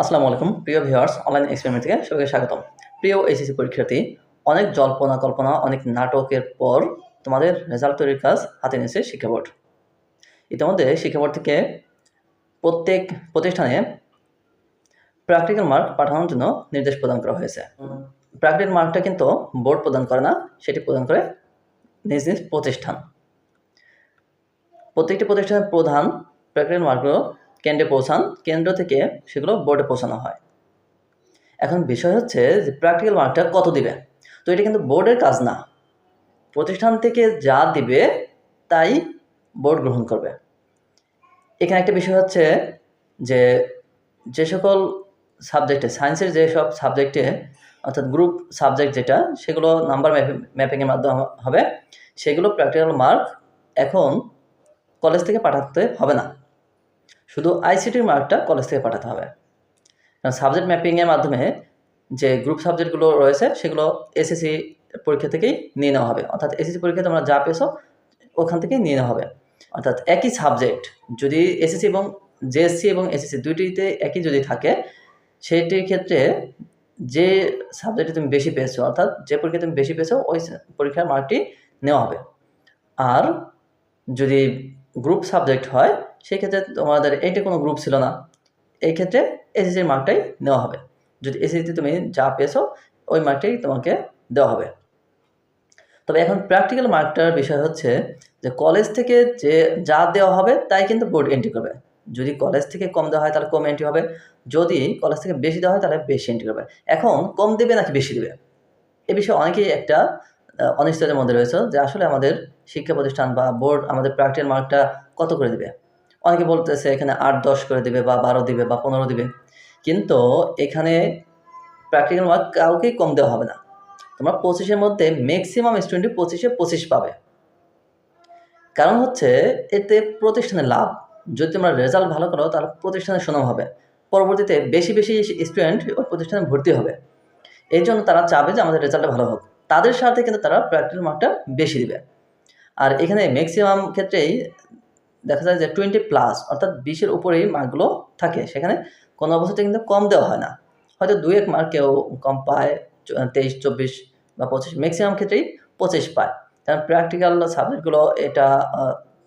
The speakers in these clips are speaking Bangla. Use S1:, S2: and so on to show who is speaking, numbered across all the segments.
S1: আসসালামু আলাইকুম, প্রিয় ভিউয়ার্স অনলাইন এক্সপেরিমেন্ট থেকে সবাইকে স্বাগতম। প্রিয় এইচএসসি পরীক্ষার্থী, অনেক জল্পনা কল্পনা, অনেক নাটকের পর তোমাদের রেজাল্ট তৈরির কাজ হাতে নিয়েছে শিক্ষা বোর্ড। ইতিমধ্যে শিক্ষা বোর্ড থেকে প্রত্যেক প্রতিষ্ঠানে প্র্যাকটিক্যাল মার্ক পাঠানোর জন্য নির্দেশ প্রদান করা হয়েছে। প্র্যাকটিক্যাল মার্কটা কিন্তু বোর্ড প্রদান করে না, সেটি প্রদান করে নিজ নিজ প্রতিষ্ঠান। প্রত্যেকটি প্রতিষ্ঠানের প্রধান প্র্যাকটিক্যাল মার্কগুলো কেন্দ্রে পৌঁছান, কেন্দ্র থেকে সেগুলো বোর্ডে পৌঁছানো হয়। এখন বিষয় হচ্ছে যে প্র্যাকটিক্যাল মার্কটা কত দিবে? তো এটা কিন্তু বোর্ডের কাজ না। প্রতিষ্ঠান থেকে যা দিবে তাই বোর্ড গ্রহণ করবে। এখানে একটা বিষয় হচ্ছে যে যে সকল সাবজেক্টে সায়েন্সের যে সব সাবজেক্টে অর্থাৎ গ্রুপ সাবজেক্ট যেটা, সেগুলো নাম্বার ম্যাপিংয়ের মাধ্যমে হবে। সেগুলো প্র্যাকটিক্যাল মার্ক এখন কলেজ থেকে পাঠাতে হবে না। শুধু আইসিটির মার্কটা কলেজ থেকে পাঠাতে হবে। কারণ সাবজেক্ট ম্যাপিংয়ের মাধ্যমে যে গ্রুপ সাবজেক্টগুলো রয়েছে, সেগুলো এসএসসি পরীক্ষা থেকেই নিয়ে নেওয়া হবে। অর্থাৎ এসএসসি পরীক্ষা তোমরা যা পেয়েছ, ওখান থেকেই নিয়ে নেওয়া হবে। অর্থাৎ একই সাবজেক্ট যদি এসএসসি এবং জেএসসি এবং এসএসসি দুইটিতে একই যদি থাকে, সেটির ক্ষেত্রে যে সাবজেক্টে তুমি বেশি পেয়েছ, অর্থাৎ যে পরীক্ষায় তুমি বেশি পেয়েছ, ওই পরীক্ষার মার্কটি নেওয়া হবে। আর যদি গ্রুপ সাবজেক্ট হয় সেই ক্ষেত্রে তোমাদের এইটা কোনো গ্রুপ ছিল না। এই ক্ষেত্রে এসএসসির মার্কটাই নেওয়া হবে। যদি এসএসসিতে তুমি যা পেয়েছ, ওই মার্কটাই তোমাকে দেওয়া হবে। তবে এখন প্র্যাকটিক্যাল মার্কটার বিষয় হচ্ছে যে কলেজ থেকে যে যা দেওয়া হবে, তাই কিন্তু বোর্ড এন্ট্রি করবে। যদি কলেজ থেকে কম দেওয়া হয়, তাহলে কম এন্ট্রি হবে। যদি কলেজ থেকে বেশি দেওয়া হয়, তাহলে বেশি এন্ট্রি করবে। এখন কম দেবে নাকি বেশি দেবে? এ বিষয়ে অনেকেই একটা অনিশ্চয়তার মধ্যে রয়েছে যে, আসলে আমাদের শিক্ষা প্রতিষ্ঠান বা বোর্ড আমাদের প্র্যাকটিক্যাল মার্কটা কত করে দেবে? অনেকে বলতেছে এখানে আট, দশ করে দিবে বা বারো দিবে বা পনেরো দিবে। কিন্তু এখানে প্র্যাকটিক্যাল মার্ক কাউকেই কম দেওয়া হবে না। তোমরা পঁচিশের মধ্যে ম্যাক্সিমাম স্টুডেন্টই পঁচিশে পঁচিশ পাবে। কারণ হচ্ছে এতে প্রতিষ্ঠানের লাভ। যদি তোমরা রেজাল্ট ভালো করো, তাহলে প্রতিষ্ঠানের সুনাম হবে। পরবর্তীতে বেশি বেশি স্টুডেন্ট ওই প্রতিষ্ঠানে ভর্তি হবে। এই জন্য তারা চাবে যে আমাদের রেজাল্টটা ভালো হোক। তাদের সাথে কিন্তু তারা প্র্যাকটিক্যাল মার্কটা বেশি দিবে। আর এখানে ম্যাক্সিমাম ক্ষেত্রেই দেখা যায় যে টোয়েন্টি প্লাস অর্থাৎ বিশের উপরেই মার্কগুলো থাকে। সেখানে কোনো অবস্থাতে কিন্তু কম দেওয়া হয় না। হয়তো দু এক মার্ক কেউ কম পায়, তেইশ, চব্বিশ বা পঁচিশ ম্যাক্সিমাম ক্ষেত্রেই পঁচিশ পায়। কারণ প্র্যাকটিক্যাল সাবজেক্টগুলো এটা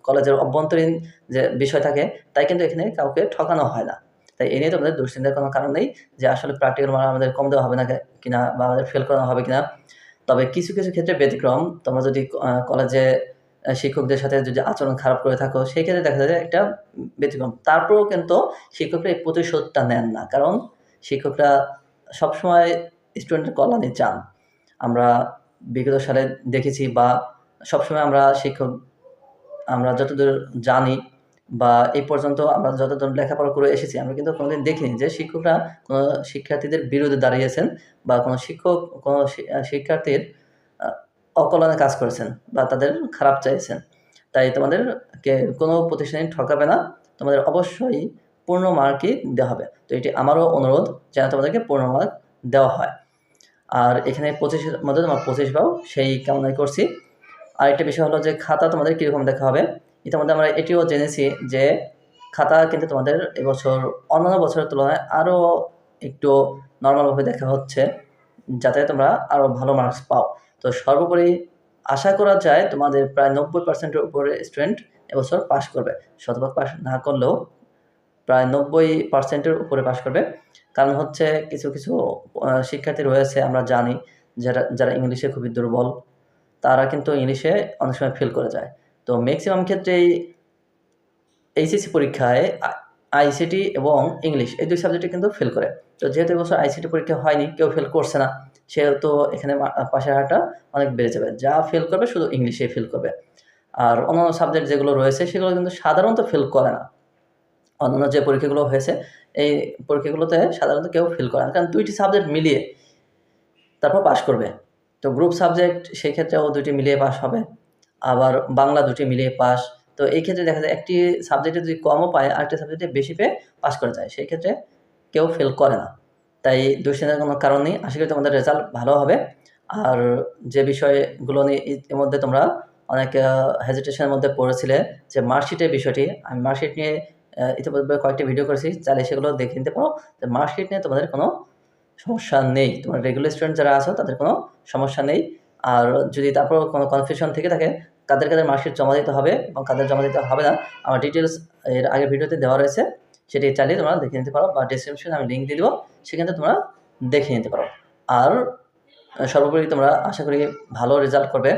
S1: কলেজের অভ্যন্তরীণ যে বিষয় থাকে, তাই কিন্তু এখানে কাউকে ঠকানো হয় না। তাই এ নিয়ে তোমাদের দুশ্চিন্তার কোনো কারণ নেই যে আসলে প্র্যাকটিক্যাল মার্ক আমাদের কম দেওয়া হবে না কিনা বা আমাদের ফেল করানো হবে কিনা। তবে কিছু কিছু ক্ষেত্রে ব্যতিক্রম। তোমরা যদি কলেজে শিক্ষকদের সাথে যদি আচরণ খারাপ করে থাকো সেই ক্ষেত্রে দেখা যায় একটা ব্যতিক্রম। তারপরেও কিন্তু শিক্ষকরা এই প্রতিশোধটা নেন না। কারণ শিক্ষকরা সবসময় স্টুডেন্টের কল্যাণে চান। আমরা বিগত সালে দেখেছি বা সবসময় আমরা শিক্ষক, আমরা যতদূর জানি বা এই পর্যন্ত আমরা যতদূর লেখাপড়া করে এসেছি, আমরা কিন্তু কোনোদিন দেখিনি যে শিক্ষকরা কোনো শিক্ষার্থীদের বিরুদ্ধে দাঁড়িয়েছেন বা কোনো শিক্ষক, কোনো শিক্ষার্থীর অকল্যাণে কাজ করেছেন বা তাদের খারাপ চাইছেন। তাই তোমাদেরকে কোনো প্রতিষ্ঠানে ঠকাবে না, তোমাদের অবশ্যই পূর্ণ মার্কই দেওয়া হবে। তো এটি আমারও অনুরোধ যেন তোমাদেরকে পূর্ণ মার্ক দেওয়া হয়। আর এখানে পঁচিশের মধ্যে তোমার পঁচিশ পাও, সেই কামনাই করছি। আর একটা বিষয় হলো যে খাতা তোমাদের কীরকম দেখা হবে। ইতিমধ্যে আমরা এটিও জেনেছি যে খাতা কিন্তু তোমাদের এবছর, অন্যান্য বছরের তুলনায় আরও একটু নর্মালভাবে দেখা হচ্ছে, যাতে তোমরা আরও ভালো মার্কস পাও। তো সর্বোপরি আশা করা যায় তোমাদের প্রায় নব্বই পার্সেন্টের উপরে স্টুডেন্ট এবছর পাস করবে। শতভাগ পাস না করলেও প্রায় নব্বই পার্সেন্টের উপরে পাস করবে। কারণ হচ্ছে কিছু কিছু শিক্ষার্থী রয়েছে আমরা জানি যারা যারা ইংলিশে খুবই দুর্বল, তারা কিন্তু ইংলিশে অনেক সময় ফেল করে যায়। তো ম্যাক্সিমাম ক্ষেত্রেই এইচএসসি পরীক্ষায় আইসিটি এবং ইংলিশ, এই দুই সাবজেক্টে কিন্তু ফেল করে। তো যেহেতু এবছর আইসিটি পরীক্ষা হয়নি, কেউ ফেল করছে না, সেহেতু এখানে পাশের হারটা অনেক বেড়ে যাবে। যা ফেল করবে শুধু ইংলিশে ফেল করবে। আর অন্যান্য সাবজেক্ট যেগুলো রয়েছে, সেগুলো কিন্তু সাধারণত ফেল করে না। অন্যান্য যে পরীক্ষাগুলো হয়েছে, এই পরীক্ষাগুলোতে সাধারণত কেউ ফেল করে না। কারণ দুইটি সাবজেক্ট মিলিয়ে তারপর পাশ করবে। তো গ্রুপ সাবজেক্ট সেই ক্ষেত্রেও দুটি মিলিয়ে পাশ হবে। আবার বাংলা দুটি মিলিয়ে পাস তো এই ক্ষেত্রে দেখা যায় একটি সাবজেক্টে যদি কমও পায়, আরেকটি সাবজেক্টে বেশি পেয়ে পাস করে যায়। সেই ক্ষেত্রে কেউ ফেল করে না। তাই দুশ্চিন্তার কোনো কারণ নেই। আশা করি তোমাদের রেজাল্ট ভালো হবে। আর যে বিষয়গুলো নিয়ে ইতিমধ্যে তোমরা অনেক হেজিটেশনের মধ্যে পড়েছিলে, যে মার্কশিটের বিষয়টি, আমি মার্কশিট নিয়ে ইতিপূর্বে কয়েকটি ভিডিও করেছি। চাইলে সেগুলো দেখে নিতে পারো। যে মার্কশিট নিয়ে তোমাদের কোনো সমস্যা নেই। তোমার রেগুলার স্টুডেন্ট যারা আছো, তাদের কোনো সমস্যা নেই। আর যদি তারপর কোনো কনফিউশন থেকে থাকে কাদের কাদের মার্কশিট জমা দিতে হবে এবং কাদের জমা দিতে হবে না, আমার ডিটেলস এর আগের ভিডিওতে দেওয়া রয়েছে, সেটি চালিয়ে তোমরা দেখে নিতে পারো বা ডিসক্রিপশনে আমি লিঙ্ক দিয়ে দেবো, সেখানে তোমরা দেখে নিতে পারো। আর, সর্বোপরি তোমরা আশা করি ভালো রেজাল্ট করবে।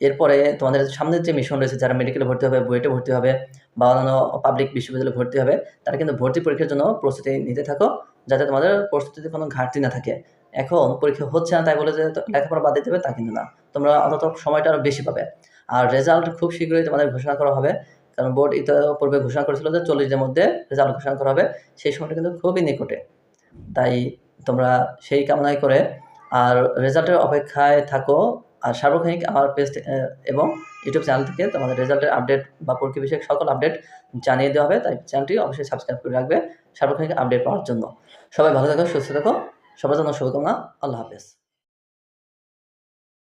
S1: এরপরে তোমাদের সামনের যে মিশন রয়েছে, যারা মেডিকেলে ভর্তি হবে, বুয়েটে ভর্তি হবে বা অন্যান্য পাবলিক বিশ্ববিদ্যালয়ে ভর্তি হবে, তারা কিন্তু ভর্তি পরীক্ষার জন্য প্রস্তুতি নিতে থাকো, যাতে তোমাদের প্রস্তুতিতে কোনো ঘাটতি না থাকে। এখন পরীক্ষা হচ্ছে না, তাই বলে যে লেখাপড়া বাদ দিতে হবে, তা কিন্তু না। তোমরা অন্তত সময়টা আরও বেশি পাবে। আর রেজাল্ট খুব শীঘ্রই তোমাদের ঘোষণা করা হবে। কারণ বোর্ড ইতিপূর্বে ঘোষণা করেছিল যে চল্লিশ দিনের মধ্যে রেজাল্ট ঘোষণা করা হবে। সেই সময়টা কিন্তু খুবই নিকটে। তাই তোমরা সেই কামনাই করে। আর রেজাল্টের অপেক্ষায় থাকো। আর সার্বক্ষণিক আমার পেজ এবং ইউটিউব চ্যানেল থেকে তোমাদের রেজাল্টের আপডেট বা পরীক্ষা বিষয়ক সকল আপডেট জানিয়ে দেওয়া হবে। তাই চ্যানেলটি অবশ্যই সাবস্ক্রাইব করে রাখবে সার্বক্ষণিক আপডেট পাওয়ার জন্য। সবাই ভালো থাকো, সুস্থ থাকো। সবার জন্য শুভকামনা। আল্লাহ হাফেজ।